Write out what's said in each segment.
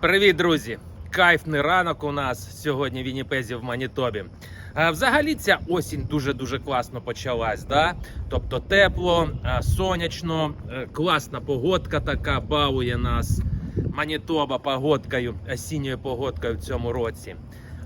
Привіт, друзі! Кайфний ранок у нас сьогодні в Вінніпезі в Манітобі. Взагалі ця осінь дуже-дуже класно почалась. Да? Тобто тепло, сонячно, е, класна погодка така балує нас. Манітоба погодкою, осінньою погодкою в цьому році.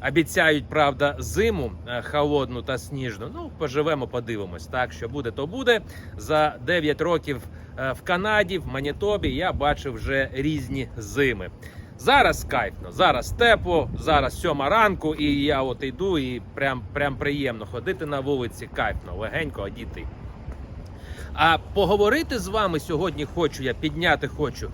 Обіцяють, правда, зиму е, холодну та сніжну. Ну, поживемо, подивимось. Так, що буде, то буде. За 9 років е, в Канаді, в Манітобі, я бачив вже різні зими. Зараз кайфно, зараз тепло, зараз сьома ранку, і я от йду, і прям, прям приємно ходити на вулиці, кайфно, легенько одіти. А поговорити з вами сьогодні хочу, я підняти хочу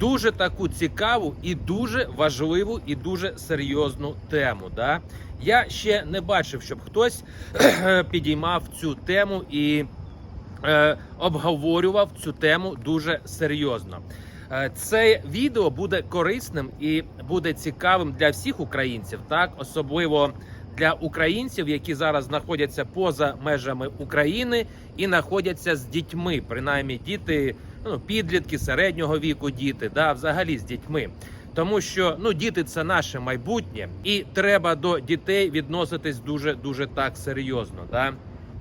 дуже таку цікаву і дуже важливу і дуже серйозну тему. Да? Я ще не бачив, щоб хтось підіймав цю тему і е, обговорював цю тему дуже серйозно. Е, Це відео буде корисним і буде цікавим для всіх українців, так особливо для українців, які зараз знаходяться поза межами України і знаходяться з дітьми, принаймні діти, ну підлітки середнього віку, діти, да, взагалі з дітьми. Тому що ну діти це наше майбутнє, і треба до дітей відноситись дуже дуже так серйозно. Да?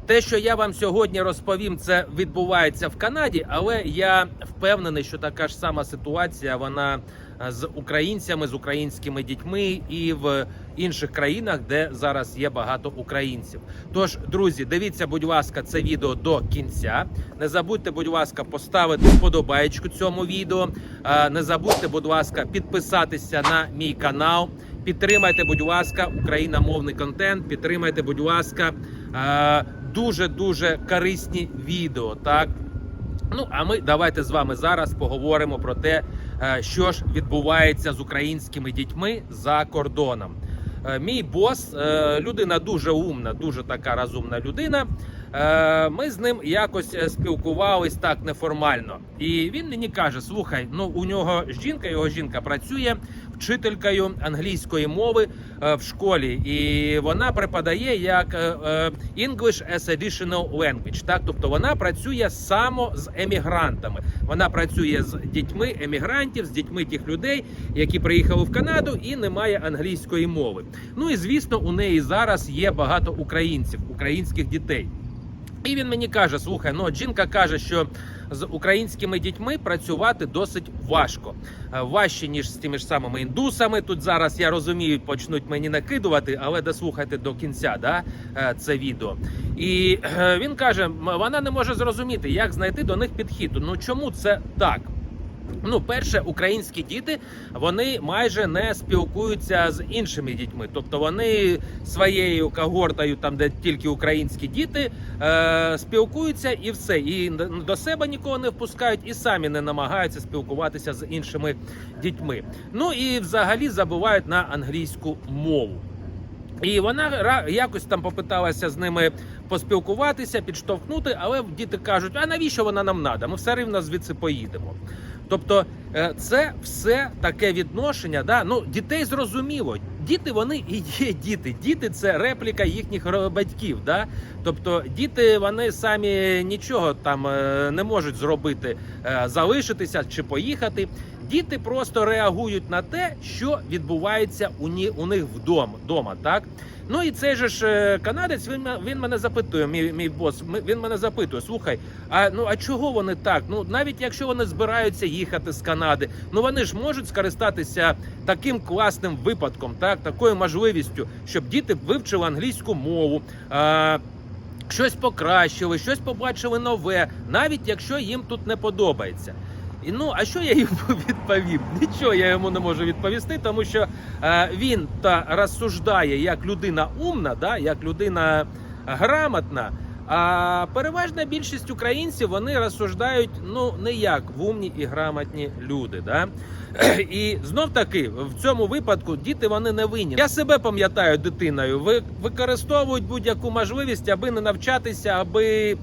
Те, що я вам сьогодні розповім, це відбувається в Канаді, але я впевнений, що така ж сама ситуація вона е, з українцями, з українськими дітьми і в інших країнах, де зараз є багато українців. Тож, друзі, дивіться, будь ласка, це відео до кінця. Не забудьте, будь ласка, поставити вподобаєчку цьому відео. Е, Не забудьте, будь ласка, підписатися на мій канал. Підтримайте, будь ласка, україномовний контент. Підтримайте, будь ласка, дуже дуже корисні відео. Так. Ну, а ми давайте з вами зараз поговоримо про те, е, що ж відбувається з українськими дітьми за кордоном. Е, Мій бос, е, людина дуже умна, дуже така розумна людина. Е, Ми з ним якось е, спілкувались так неформально. І він мені каже: слухай, ну у нього жінка, його жінка працює вчителькою англійської мови е, в школі, і вона преподає як English as additional language. Так, тобто вона працює само з емігрантами. Вона працює з дітьми емігрантів, з дітьми тих людей, які приїхали в Канаду і немає англійської мови. Ну і звісно, у неї зараз є багато українців, українських дітей. І він мені каже: слухай, ну жінка каже, що з українськими дітьми працювати досить важко, Е, важче ніж з тими ж самими індусами. Тут зараз я розумію, почнуть мені накидувати, але дослухайте до кінця, да, е, це відео. І е, він каже: вона не може зрозуміти, як знайти до них підхід. Ну чому це так? Ну, перше, українські діти вони майже не спілкуються з іншими дітьми, тобто вони своєю когортою, там де тільки українські діти, е, спілкуються і все. І до себе нікого не впускають, і самі не намагаються спілкуватися з іншими дітьми. Ну і взагалі забувають на англійську мову. І вона якось там попиталася з ними поспілкуватися, підштовхнути, але діти кажуть: а навіщо вона нам надо? Ми все рівно звідси поїдемо. Тобто е, це все таке відношення. Да? Ну, дітей зрозуміло. Діти вони і є діти. Діти це репліка їхніх батьків. Да? Тобто діти вони самі нічого там е, не можуть зробити, е, залишитися чи поїхати. Діти просто реагують на те, що відбувається у, ні, у них вдома, вдома, так? Ну і цей же ж е, канадець, він, він мене запитує, мій, мій бос, він мене запитує: слухай, а ну а чого вони так? Ну навіть якщо вони збираються їхати з Канади, ну вони ж можуть скористатися таким класним випадком, так, такою можливістю, щоб діти вивчили англійську мову. А, Щось покращили, щось побачили нове, навіть якщо їм тут не подобається. І ну, а що я йому відповів? Нічого я йому не можу відповісти, тому що е, він та розсуждає як людина умна, да, як людина грамотна. А переважна більшість українців вони розсуждають ну не як вумні і грамотні люди. Да? І знов таки в цьому випадку діти вони не винні. Я себе пам'ятаю дитиною. Ви використовують будь-яку можливість, аби не навчатися, аби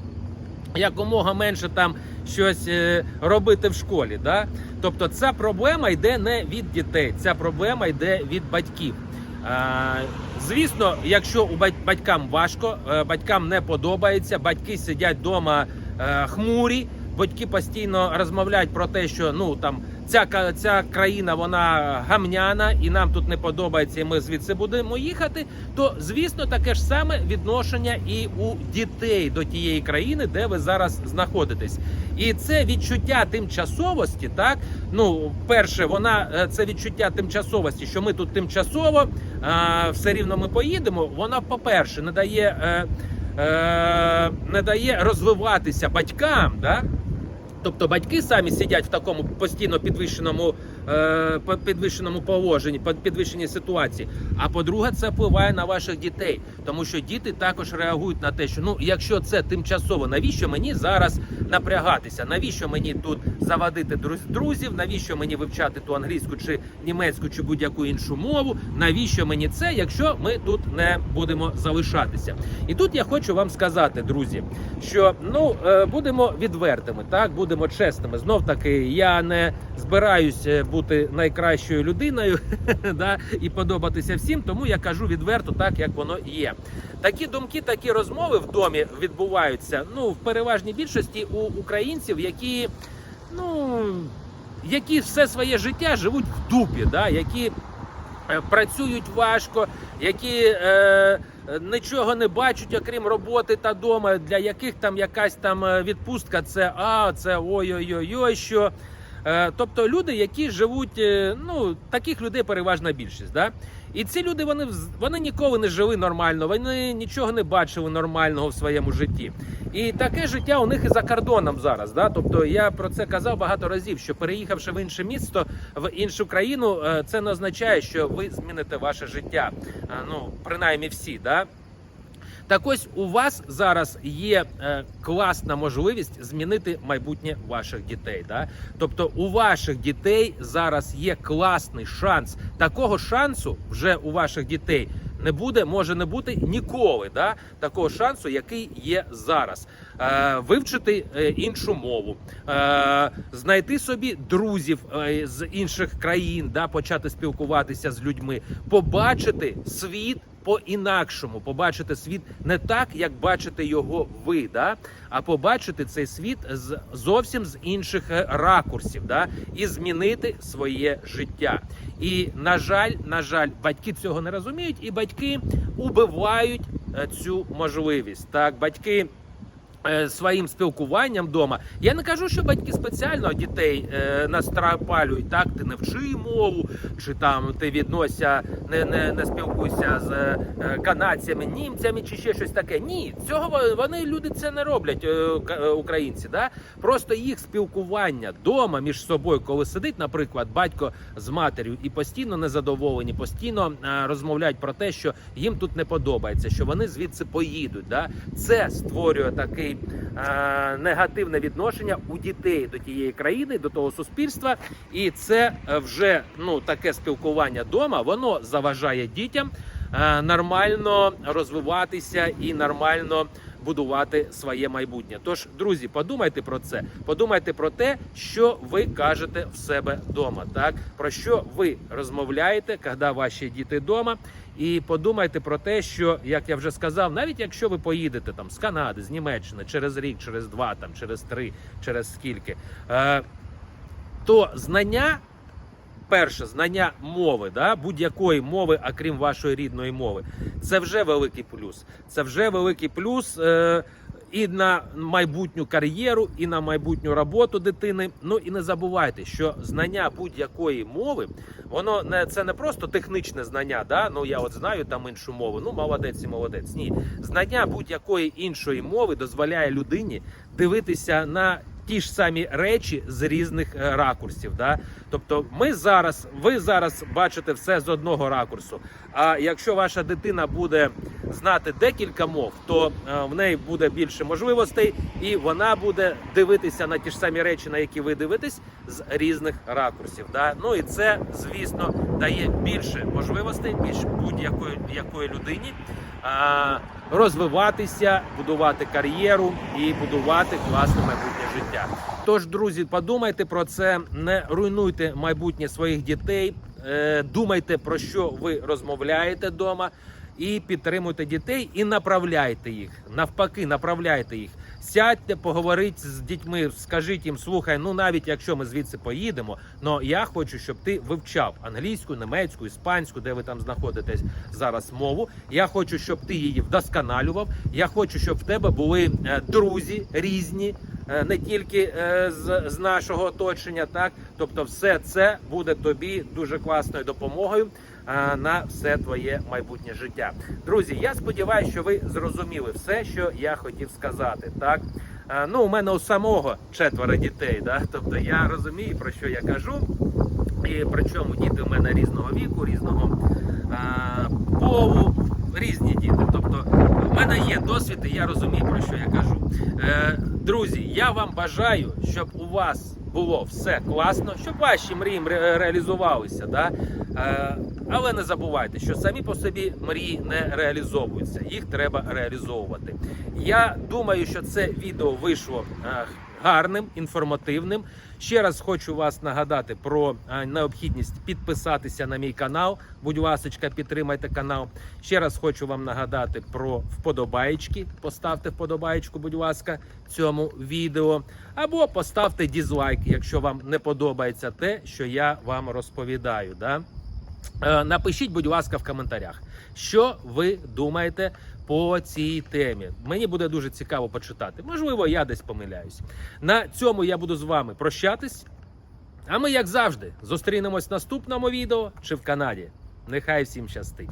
якомога менше там щось е, робити в школі. Да? Тобто ця проблема йде не від дітей, ця проблема йде від батьків. Звісно, якщо у бать- батькам важко, е, батькам не подобається, батьки сидять вдома хмурі, батьки постійно розмовляють про те, що ну там ця, ця країна вона гамняна і нам тут не подобається, і ми звідси будемо їхати, то звісно таке ж саме відношення і у дітей до тієї країни, де ви зараз знаходитесь. І це відчуття тимчасовості, так ну перше, вона е, це відчуття тимчасовості, що ми тут тимчасово а, все рівно ми поїдемо. Вона, по-перше, не дає. Е, е, не дає розвиватися батькам, да? Тобто батьки самі сидять в такому постійно підвищеному, е, підвищеному положенні, по- підвищеній ситуації. А по-друге, це впливає на ваших дітей, тому що діти також реагують на те, що ну, якщо це тимчасово, навіщо мені зараз напрягатися? Навіщо мені тут заводити друз- друзів? Навіщо мені вивчати ту англійську чи німецьку чи будь-яку іншу мову? Навіщо мені це, якщо ми тут не будемо залишатися? І тут я хочу вам сказати, друзі, що ну е, будемо відвертими, так будемо чесними. Знов таки, я не збираюсь е, бути найкращою людиною да, і подобатися всім, тому я кажу відверто, так як воно є. Такі думки, такі розмови в домі відбуваються. Ну в переважній більшості у українців, які ну які все своє життя живуть в дупі, да, які е, працюють важко, які е, нічого не бачать, окрім роботи та дома, для яких там якась там е, відпустка, це а, це ой-ой-ой, що. Е, Тобто люди, які живуть, е, ну таких людей переважна більшість. Да? І ці люди вони вони ніколи не жили нормально, вони нічого не бачили нормального в своєму житті. І таке життя у них і за кордоном зараз. Да? Тобто я про це казав багато разів, що переїхавши в інше місто, в іншу країну, е, це не означає, що ви зміните ваше життя. Ну принаймні всі. Да? Так ось у вас зараз є е, класна можливість змінити майбутнє ваших дітей. Да? Тобто у ваших дітей зараз є класний шанс. Такого шансу вже у ваших дітей не буде, може не бути ніколи. Да? Такого шансу, який є зараз. Е, вивчити е, іншу мову, е, знайти собі друзів е, з інших країн, да? почати спілкуватися з людьми, побачити світ по-інакшому, побачити світ не так, як бачите його ви, да? а побачити цей світ з зовсім з інших е, ракурсів, да? і змінити своє життя. І на жаль, на жаль, батьки цього не розуміють, і батьки убивають е, цю можливість. Так, батьки. Е, Своїм спілкуванням вдома. Я не кажу, що батьки спеціально дітей е, настрапалюють, так ти не вчи мову, чи там ти віднося, не, не, не спілкуйся з е, канадцями, німцями чи ще щось таке. Ні, цього вони люди це не роблять, українці. Да? Просто їх спілкування вдома між собою, коли сидить, наприклад, батько з матір'ю і постійно незадоволені, постійно розмовляють про те, що їм тут не подобається, що вони звідси поїдуть. Да? Це створює такий е, негативне відношення у дітей до тієї країни, до того суспільства, і це е, вже ну таке спілкування вдома, воно заважає дітям е, нормально розвиватися і нормально. Будувати своє майбутнє. Тож, друзі, подумайте про це. Подумайте про те, що ви кажете в себе вдома. Так про що ви розмовляєте, коли ваші діти вдома. І подумайте про те, що як я вже сказав, навіть якщо ви поїдете там з Канади, з Німеччини через рік, через два, там через три, через скільки, е, то знання. Перше знання мови, да, будь-якої мови, окрім вашої рідної мови, це вже великий плюс. Це вже великий плюс е, і на майбутню кар'єру, і на майбутню роботу дитини. Ну і не забувайте, що знання будь-якої мови, воно не це не просто технічне знання. Да? Ну я от знаю там іншу мову. Ну молодець і молодець. Ні, знання будь-якої іншої мови дозволяє людині дивитися на ті ж самі речі з різних е, ракурсів. Да? Тобто, ми зараз, ви зараз бачите все з одного ракурсу. А якщо ваша дитина буде знати декілька мов, то е, в неї буде більше можливостей, і вона буде дивитися на ті ж самі речі, на які ви дивитесь, з різних ракурсів. Да? Ну і це, звісно, дає більше можливостей більш будь-якої якої людині розвиватися, будувати кар'єру і будувати класне майбутнє життя. Тож, друзі, подумайте про це, не руйнуйте майбутнє своїх дітей, е, думайте про що ви розмовляєте вдома. І підтримуйте дітей і направляйте їх. Навпаки, направляйте їх. Сядьте, поговоріть з дітьми, скажіть їм, слухай, ну навіть якщо ми звідси поїдемо, но я хочу, щоб ти вивчав англійську, німецьку, іспанську, де ви там знаходитесь зараз мову. Я хочу, щоб ти її вдосконалював. Я хочу, щоб в тебе були е, друзі різні, е, не тільки е, з, з нашого оточення. Так, тобто, все це буде тобі дуже класною допомогою на все твоє майбутнє життя. Друзі, я сподіваюся, що ви зрозуміли все, що я хотів сказати. Так. Е, Ну, у мене у самого четверо дітей, да? тобто я розумію, про що я кажу. І причому діти в мене різного віку, різного а, полу, різні діти. Тобто в мене є досвід, і я розумію, про що я кажу. Е, друзі, я вам бажаю, щоб у вас було все класно, щоб ваші мрії ре- реалізувалися. Да? Е, але не забувайте, що самі по собі мрії не реалізовуються, їх треба реалізовувати. Я думаю, що це відео вийшло е, гарним, інформативним. Ще раз хочу вас нагадати про е, необхідність підписатися на мій канал. Будь ласка, підтримайте канал. Ще раз хочу вам нагадати про вподобаєчки. Поставте вподобаєчку, будь ласка, цьому відео. Або поставте дізлайк, якщо вам не подобається те, що я вам розповідаю. Да? Е, Напишіть, будь ласка, в коментарях, що ви думаєте по цій темі. Мені буде дуже цікаво почитати. Можливо, я десь помиляюсь. На цьому я буду з вами прощатись. А ми, як завжди, зустрінемось в наступному відео чи в Канаді. Нехай всім щастить!